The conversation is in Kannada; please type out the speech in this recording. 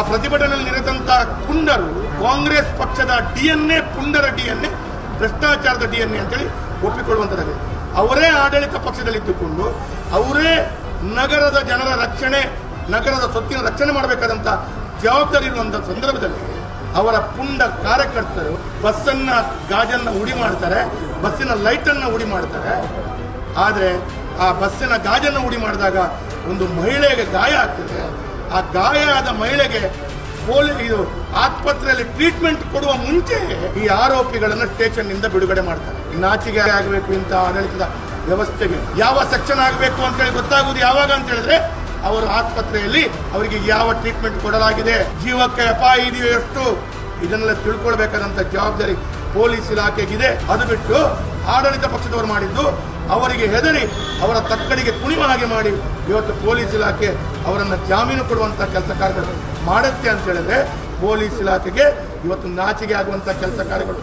ಆ ಪ್ರತಿಭಟನೆಯಲ್ಲಿ ನಿರತಂತ ಕುಂಡರು, ಕಾಂಗ್ರೆಸ್ ಪಕ್ಷದ ಡಿ ಎನ್ ಎ ಪುಂಡರ ಡಿ ಎನ್ ಎ ಭ್ರಷ್ಟಾಚಾರದ ಡಿ ಎನ್ ಎ ಅಂತೇಳಿ ಒಪ್ಪಿಕೊಳ್ಳುವಂಥದ್ದಾಗಿದೆ. ಅವರೇ ಆಡಳಿತ ಪಕ್ಷದಲ್ಲಿದ್ದುಕೊಂಡು ಅವರೇ ನಗರದ ಜನರ ರಕ್ಷಣೆ, ನಗರದ ಸೊತ್ತಿನ ರಕ್ಷಣೆ ಮಾಡಬೇಕಾದಂಥ ಜವಾಬ್ದಾರಿ ಇರುವಂಥ ಸಂದರ್ಭದಲ್ಲಿ ಅವರ ಪುಂಡ ಕಾರ್ಯಕರ್ತರು ಬಸ್ಸನ್ನು ಗಾಜನ್ನ ಉಡಿ ಮಾಡ್ತಾರೆ, ಬಸ್ಸಿನ ಲೈಟನ್ನು ಉಡಿ ಮಾಡ್ತಾರೆ. ಆದರೆ ಆ ಬಸ್ಸಿನ ಗಾಜನ್ನು ಉಡಿ ಮಾಡಿದಾಗ ಒಂದು ಮಹಿಳೆಗೆ ಗಾಯ ಆಗ್ತದೆ. ಆ ಗಾಯ ಆದ ಮಹಿಳೆಗೆ ಇದು ಆಸ್ಪತ್ರೆಯಲ್ಲಿ ಟ್ರೀಟ್ಮೆಂಟ್ ಕೊಡುವ ಮುಂಚೆ ಈ ಆರೋಪಿಗಳನ್ನು ಸ್ಟೇಷನ್ನಿಂದ ಬಿಡುಗಡೆ ಮಾಡ್ತಾರೆ. ನಾಚಿಗೆ ಆಗಬೇಕು ಇಂಥ ಆಡಳಿತದ ವ್ಯವಸ್ಥೆಗೆ ಯಾವ ಸೆಕ್ಷನ್ ಆಗಬೇಕು ಅಂತ ಹೇಳಿ ಗೊತ್ತಾಗುವುದು ಯಾವಾಗ ಅಂತ ಹೇಳಿದ್ರೆ ಅವರು ಆಸ್ಪತ್ರೆಯಲ್ಲಿ ಅವರಿಗೆ ಯಾವ ಟ್ರೀಟ್ಮೆಂಟ್ ಕೊಡಲಾಗಿದೆ, ಜೀವಕ್ಕೆ ಅಪಾಯ ಇದೆಯೋ ಎಷ್ಟು, ಇದನ್ನೆಲ್ಲ ತಿಳ್ಕೊಳ್ಬೇಕಾದಂತ ಜವಾಬ್ದಾರಿ ಪೊಲೀಸ್ ಇಲಾಖೆಗಿದೆ. ಅದು ಬಿಟ್ಟು ಆಡಳಿತ ಪಕ್ಷದವರು ಮಾಡಿದ್ದು, ಅವರಿಗೆ ಹೆದರಿ, ಅವರ ತಕ್ಕಡಿಗೆ ಕುಣಿವ ಹಾಗೆ ಮಾಡಿ ಇವತ್ತು ಪೊಲೀಸ್ ಇಲಾಖೆ ಅವರನ್ನು ಜಾಮೀನು ಕೊಡುವಂಥ ಕೆಲಸ ಕಾರ್ಯಗಳು ಮಾಡುತ್ತೆ ಅಂತ ಹೇಳಿದ್ರೆ ಪೊಲೀಸ್ ಇಲಾಖೆಗೆ ಇವತ್ತು ನಾಚಿಗೆ ಆಗುವಂಥ ಕೆಲಸ ಕಾರ್ಯಗಳು